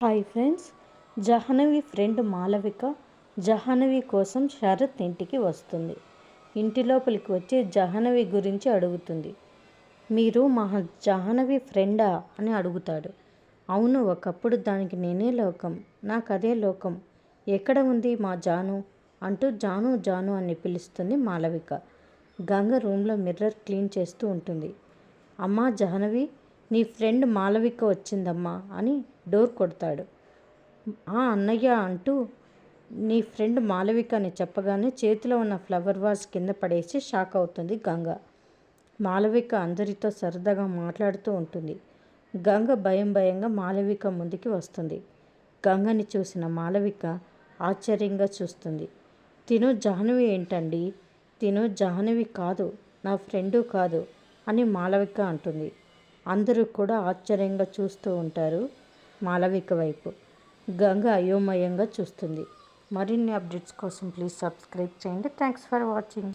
Hi friends Jahnavi friend Malavika Jahnavi కోసం శరత్ ఇంటికి వస్తుంది. ఇంటి లోపలికి వచ్చి జహనవి గురించి అడుగుతుంది. మీరు మా జహనవి ఫ్రెండా అని అడుగుతాడు. అవును ఒకప్పుడు దానికి నేనే లోకం నాకు అదే లోకం. ఎక్కడ ఉంది మా జాను? అంటూ జాను జాను అని పిలుస్తుంది మాలవిక. గంగ రూమ్లో మిర్రర్ క్లీన్ చేస్తూ ఉంటుంది. అమ్మా జహ్నవి నీ ఫ్రెండ్ మాలవిక వచ్చిందమ్మా అని డోర్ కొడతాడు. ఆ అన్నయ్య అంటూ నీ ఫ్రెండ్ మాలవిక అని చెప్పగానే చేతిలో ఉన్న ఫ్లవర్ వాజ్ కింద పడేసి షాక్ అవుతుంది గంగ. మాలవిక అందరితో సరదాగా మాట్లాడుతూ ఉంటుంది. గంగ భయం భయంగా మాలవిక ముందుకి వస్తుంది. గంగని చూసిన మాలవిక ఆశ్చర్యంగా చూస్తుంది. తిను జాహ్నవి ఏంటండి? తిను జాహ్నవి కాదు నా ఫ్రెండు కాదు అని మాలవిక అంటుంది. అందరూ కూడా ఆశ్చర్యంగా చూస్తూ ఉంటారు మాలవిక వైపు. గంగ అయోమయంగా చూస్తుంది. మరిన్ని అప్డేట్స్ కోసం ప్లీజ్ సబ్స్క్రైబ్ చేయండి. Thanks for watching.